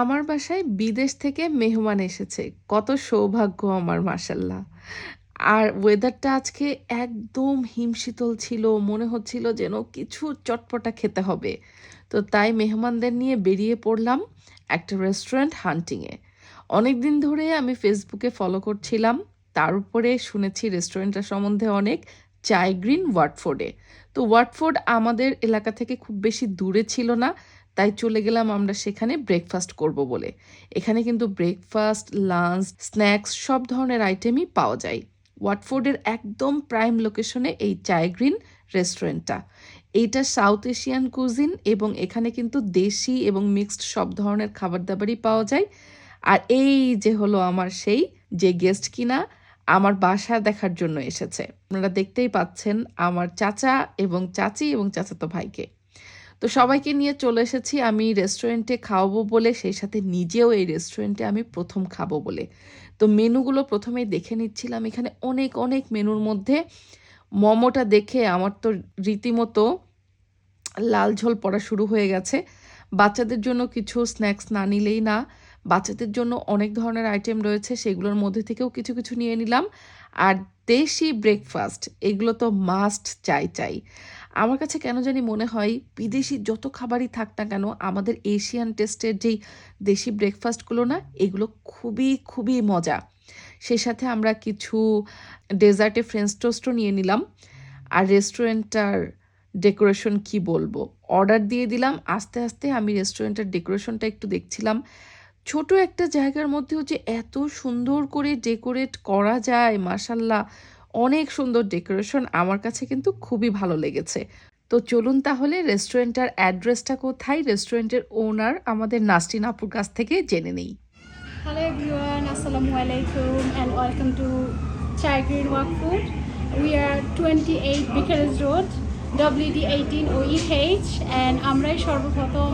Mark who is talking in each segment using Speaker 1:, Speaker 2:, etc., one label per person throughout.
Speaker 1: আমার বাসায় বিদেশ থেকে মেহমান এসেছে। কত সৌভাগ্য আমার মাসাল্লাহ আর ওয়েদারটা আজকে একদম হিমশীতল ছিল, মনে হচ্ছিল যেন কিছু চটপটা খেতে হবে। তো তাই মেহমানদের নিয়ে বেরিয়ে পড়লাম একটা রেস্টুরেন্ট হান্টিংয়ে অনেক দিন ধরে আমি ফেসবুকে ফলো করছিলাম, তার উপরে শুনেছি রেস্টুরেন্টটা সম্বন্ধে অনেক চাই গ্রিন ওয়াটফোর্ডে তো ওয়াটফোর্ড আমাদের এলাকা থেকে খুব বেশি দূরে ছিল না তাই চলে গেলাম আমরা সেখানে ব্রেকফাস্ট করব বলে। এখানে কিন্তু ব্রেকফাস্ট লাঞ্চ স্ন্যাক্স সব ধরনের আইটেমই পাওয়া যায়। ওয়াটফোর্ডের একদম প্রাইম লোকেশনে এই চায় গ্রিন রেস্টুরেন্টটা এইটা সাউথ এশিয়ান কুজিন এবং এখানে কিন্তু দেশি এবং মিক্সড সব ধরনের খাবার দাবারই পাওয়া যায়। আর এই যে হলো আমার সেই, যে গেস্ট কিনা, আমার বাসা দেখার জন্য এসেছে। আপনারা দেখতেই পাচ্ছেন আমার চাচা এবং চাচি এবং চাচাতো ভাইকে। তো সবাইকে নিয়ে চলে এসেছি আমি রেস্টুরেন্টে খাওয়াবো বলে, সেই সাথে নিজেও এই রেস্টুরেন্টে আমি প্রথম খাব বলে। তো মেনুগুলো প্রথমেই দেখে নিচ্ছিলাম। এখানে অনেক অনেক মেনুর মধ্যে মোমোটা দেখে আমার তো রীতিমতো লাল ঝোল পড়া শুরু হয়ে গেছে। বাচ্চাদের জন্য কিছু স্ন্যাক্স না নিলেই না। বাচ্চাদের জন্য অনেক ধরনের আইটেম রয়েছে, সেগুলোর মধ্যে থেকেও কিছু কিছু নিয়ে নিলাম। আর দেশি ব্রেকফাস্ট এগুলো তো মাস্ট চাই চাই। আমার কাছে কেন জানি মনে হয় বিদেশি যত খাবারই থাক না কেন, আমাদের এশিয়ান টেস্টের যেই দেশি ব্রেকফাস্টগুলো না, এগুলো খুবই খুবই মজা। সেই সাথে আমরা কিছু ডেজার্টে ফ্রেঞ্চ টোস্টও নিয়ে নিলাম। আর রেস্টুরেন্টটার ডেকোরেশন কি বলব? অর্ডার দিয়ে দিলাম। আস্তে আস্তে আমি রেস্টুরেন্টের ডেকোরেশনটা একটু দেখছিলাম। ছোট একটা জায়গার মধ্যেও যে এত সুন্দর করে ডেকোরেট করা যায় মাসাল্লাহ অনেক সুন্দর ডেকোরেশন আমার কাছে কিন্তু খুবই ভালো লেগেছে। তো চলুন তাহলে রেস্টুরেন্টের অ্যাড্রেসটা কোথায়? রেস্টুরেন্টের ওনার আমাদের নাস্টিন আপুর কাছ থেকে জেনে নেই।
Speaker 2: Hello everyone, Assalamu alaikum and welcome to Chai Green Walk Food. We are 28 Vickers Road, WD18 OEH and আমরাই সর্বপ্রথম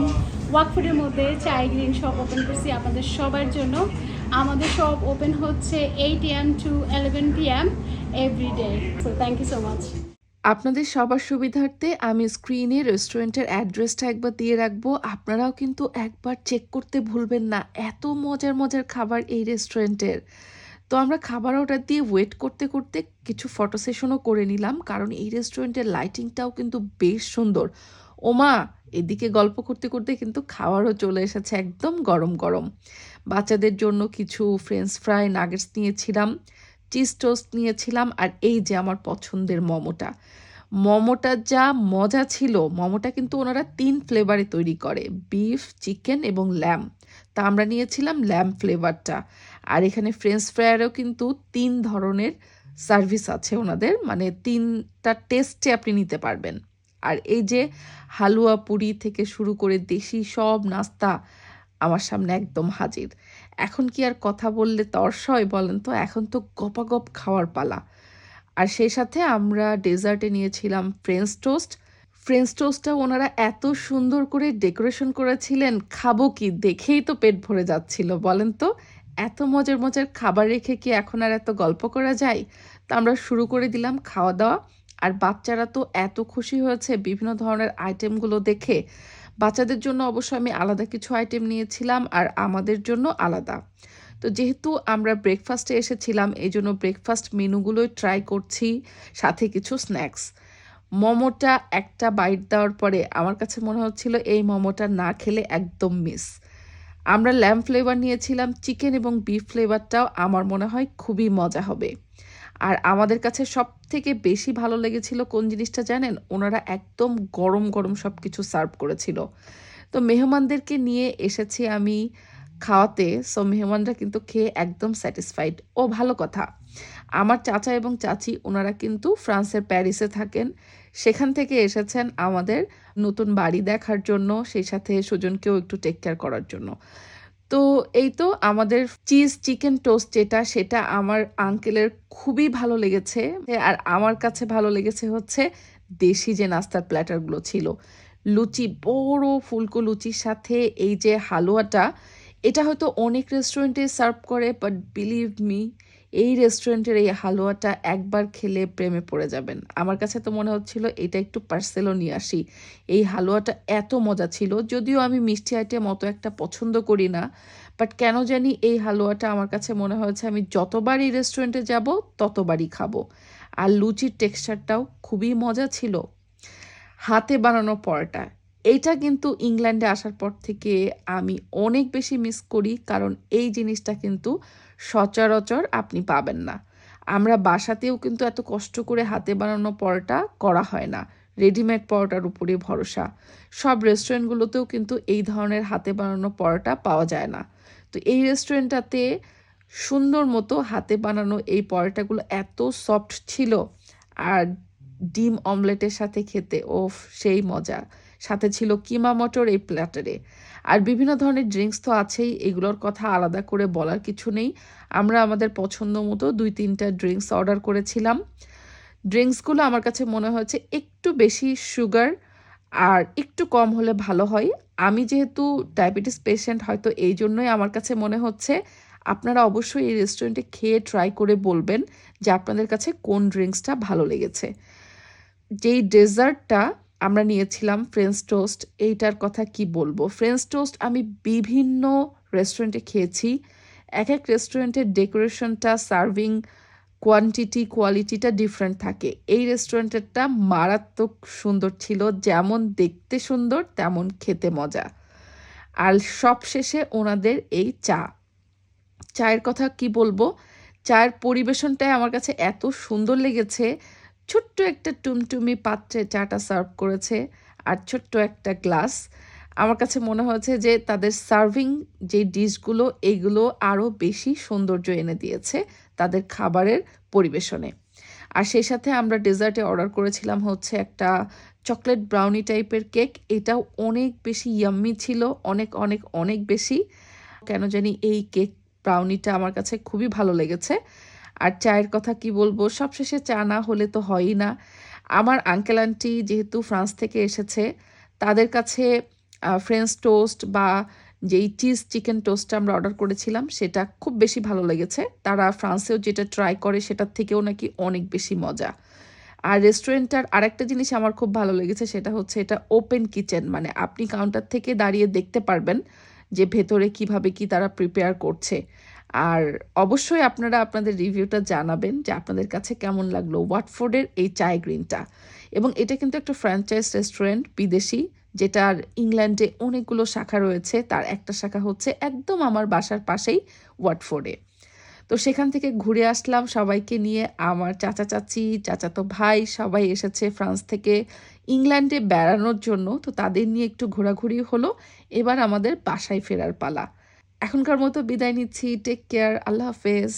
Speaker 2: ওয়াকফুডের মধ্যে চাই গ্রিন শপ ওপেন করছি আপনাদের সবার জন্য। আমাদের শপ ওপেন হচ্ছে eight AM to eleven P M every day so thank you so much
Speaker 1: আপনাদের সবার সুবিধার্থে আমি স্ক্রিনে রেস্টুরেন্টের অ্যাড্রেসটা একবার দিয়ে রাখব। আপনারাও কিন্তু একবার চেক করতে ভুলবেন না। এত মজার মজার খাবার এই রেস্টুরেন্টের তো আমরা খাবার অর্ডার দিয়ে ওয়েট করতে করতে কিছু ফটো সেশনও করে নিলাম, কারণ এই রেস্টুরেন্টের লাইটিংটাও কিন্তু বেশ সুন্দর। ওমা, এদিকে গল্প করতে করতে কিন্তু খাওয়ারও চলে এসেছে একদম গরম গরম। বাচ্চাদের জন্য কিছু ফ্রেঞ্চ ফ্রাই নাগেটস নিয়েছিলাম চিজ টোস্ট নিয়েছিলাম, আর এই যে আমার পছন্দের মোমোটা। মোমোটা যা মজা ছিল, মোমোটা কিন্তু ওনারা তিন ফ্লেভারে তৈরি করে বিফ চিকেন এবং ল্যাম তা আমরা নিয়েছিলাম ল্যাম ফ্লেভারটা আর এখানে ফ্রেঞ্চ ফ্রায়ারও কিন্তু তিন ধরনের সার্ভিস আছে ওনাদের মানে তিনটা টেস্টে আপনি নিতে পারবেন। আর এই যে হালুয়া পুরি থেকে শুরু করে দেশি সব নাস্তা আমার সামনে একদম হাজির। এখন কি আর কথা বললে তর্সয় বলেন তো? এখন তো গপাগপ খাওয়ার পালা। আর সেই সাথে আমরা ডেজার্টে নিয়েছিলাম ফ্রেঞ্চ টোস্ট ফ্রেঞ্চ টোস্টটা ওনারা এত সুন্দর করে ডেকোরেশন করেছিলেন, খাব কি? দেখেই তো পেট ভরে যাচ্ছিল, বলেন তো? এত মজার মজার খাবার রেখে কি এখন আর এত গল্প করা যায়? তা আমরা শুরু করে দিলাম খাওয়া দাওয়া আর বাচ্চারা তো এত খুশি হয়েছে বিভিন্ন ধরনের আইটেমগুলো দেখে। বাচ্চাদের জন্য অবশ্য আমি আলাদা কিছু আইটেম নিয়েছিলাম আর আমাদের জন্য আলাদা। তো যেহেতু আমরা ব্রেকফাস্টে এসেছিলাম, এই জন্য ব্রেকফাস্ট মেনুগুলোই ট্রাই করছি, সাথে কিছু স্ন্যাক্স মোমোটা একটা বাইট দেওয়ার পরে আমার কাছে মনে হচ্ছিল এই মোমোটা না খেলে একদম মিস আমরা ল্যাম্প ফ্লেভার নিয়েছিলাম চিকেন এবং বিফ ফ্লেভারটাও আমার মনে হয় খুবই মজা হবে। আর আমাদের কাছে সব থেকে বেশি ভালো লেগেছিল কোন জিনিসটা জানেন? ওনারা একদম গরম গরম সব কিছু সার্ভ করেছিল। তো মেহমানদেরকে নিয়ে এসেছি আমি খাওয়াতে। সো মেহমানরা কিন্তু খেয়ে একদম স্যাটিসফাইড। ও ভালো কথা। আমার চাচা এবং চাচি, ওনারা কিন্তু ফ্রান্সের প্যারিসে থাকেন। সেখান থেকে এসেছেন আমাদের নতুন বাড়ি দেখার জন্য, সেই সাথে সুজনকেও একটু টেক কেয়ার করার জন্য। তো এই তো আমাদের চিজ চিকেন টোস্ট যেটা, সেটা আমার আঙ্কেলের খুবই ভালো লেগেছে। আর আমার কাছে ভালো লেগেছে হচ্ছে দেশি যে নাস্তার প্ল্যাটারগুলো ছিল। লুচি, বড় ফুলকো লুচির সাথে এই যে হালুয়াটা, এটা হয়তো অনেক রেস্টুরেন্টে সার্ভ করে বাট বিলিভ মি এই রেস্টুরেন্টের এই হালুয়াটা একবার খেলে প্রেমে পড়ে যাবেন। আমার কাছে তো মনে হচ্ছিল এটা একটু পার্সেলও নিয়ে আসি এই হালুয়াটা এত মজা ছিল, যদিও আমি মিষ্টি আইটেম অত একটা পছন্দ করি না বাট কেন জানি এই হালুয়াটা আমার কাছে মনে হয়েছে আমি যতবার এই রেস্টুরেন্টে যাব, ততবারই খাব। আর লুচির টেক্সচারটাও খুবই মজা ছিল। হাতে বানানো পরোটা। এইটা কিন্তু ইংল্যান্ডে আসার পর থেকে আমি অনেক বেশি মিস করি, কারণ এই জিনিসটা কিন্তু সচরাচর আপনি পাবেন না। আমরা বাসাতেও কিন্তু এত কষ্ট করে হাতে বানানো পরোটা করা হয় না। রেডিমেড পরোটার উপরে ভরসা। সব রেস্টুরেন্টগুলোতেও কিন্তু এই ধরনের হাতে বানানো পরোটা পাওয়া যায় না। তো এই রেস্টুরেন্টটাতে সুন্দর মতো হাতে বানানো এই পরোটাগুলো এত সফট ছিল আর ডিম অমলেটের সাথে খেতে, ওফ, সেই মজা। সাথে ছিল কিমা মটর এই প্ল্যাটারে। আর বিভিন্ন ধরনের ড্রিঙ্কস তো আছেই, এগুলোর কথা আলাদা করে বলার কিছু নেই। আমরা আমাদের পছন্দ মতো দুই তিনটা ড্রিঙ্কস অর্ডার করেছিলাম। ড্রিঙ্কসগুলো আমার কাছে মনে হয়েছে একটু বেশি সুগার আর একটু কম হলে ভালো হয়। আমি যেহেতু ডায়াবেটিস পেশেন্ট হয়তো এই জন্যই আমার কাছে মনে হচ্ছে, আপনারা অবশ্যই এই রেস্টুরেন্টে খেয়ে ট্রাই করে বলবেন যে আপনাদের কাছে কোন ড্রিঙ্কসটা ভালো লেগেছে। যেই ডেজার্টটা আমরা নিয়েছিলাম ফ্রেঞ্চ টোস্ট এইটার কথা কি বলব? ফ্রেঞ্চ টোস্ট আমি বিভিন্ন রেস্টুরেন্টে খেয়েছি। এক এক রেস্টুরেন্টের ডেকোরেশনটা সার্ভিং কোয়ান্টিটি কোয়ালিটিটা ডিফারেন্ট থাকে। এই রেস্টুরেন্টেরটা মারাত্মক সুন্দর ছিল। যেমন দেখতে সুন্দর, তেমন খেতে মজা। আর সবশেষে ওনাদের এই চা। চায়ের কথা কি বলব? চায়ের পরিবেশনটাই আমার কাছে এত সুন্দর লেগেছে। ছোট্ট একটা টুমটুমি পাত্রে চাটা সার্ভ করেছে আর ছোট্ট একটা গ্লাস। আমার কাছে মনে হয়েছে যে তাদের সার্ভিং যে ডিশগুলো এইগুলো আরও বেশি সৌন্দর্য এনে দিয়েছে তাদের খাবারের পরিবেশনে। আর সেই সাথে আমরা ডেজার্টে অর্ডার করেছিলাম হচ্ছে একটা চকলেট ব্রাউনি টাইপের কেক। এটাও অনেক বেশি ইয়াম্মি ছিল, অনেক অনেক অনেক বেশি। কেন জানি এই কেক ব্রাউনিটা আমার কাছে খুবই ভালো লেগেছে। আর চায়ের কথা কি বলব? সবশেষে চা না হলে তো হয়ই না। আমার আঙ্কেল আন্টি যেহেতু ফ্রান্স থেকে এসেছে, তাদের কাছে ফ্রেঞ্চ টোস্ট বা যেই চিজ চিকেন টোস্টটা আমরা অর্ডার করেছিলাম, সেটা খুব বেশি ভালো লেগেছে। তারা ফ্রান্সেও যেটা ট্রাই করে, সেটার থেকেও নাকি অনেক বেশি মজা। আর রেস্টুরেন্টটার আরেকটা জিনিস আমার খুব ভালো লেগেছে, সেটা হচ্ছে এটা ওপেন কিচেন মানে আপনি কাউন্টার থেকে দাঁড়িয়ে দেখতে পারবেন যে ভেতরে কীভাবে কি তারা প্রিপেয়ার করছে। আর অবশ্যই আপনারা আপনাদের রিভিউটা জানাবেন যে আপনাদের কাছে কেমন লাগল ওয়াটফোর্ডের এই চায় গ্রিনটা। এবং এটা কিন্তু একটা ফ্র্যাঞ্চাইজ রেস্টুরেন্ট বিদেশি, যেটার ইংল্যান্ডে অনেকগুলো শাখা রয়েছে। তার একটা শাখা হচ্ছে একদম আমার বাসার পাশেই ওয়াটফোর্ডে। তো সেখান থেকে ঘুরে আসলাম সবাইকে নিয়ে। আমার চাচা চাচি, চাচাতো ভাই সবাই এসেছে ফ্রান্স থেকে ইংল্যান্ডে বেড়ানোর জন্য। তো তাদের নিয়ে একটু ঘোরাঘুরি হলো। এবার আমাদের বাসায় ফেরার পালা। এখনকার মতো বিদায় নিচ্ছি টেক কেয়ার আল্লাহ হাফেজ।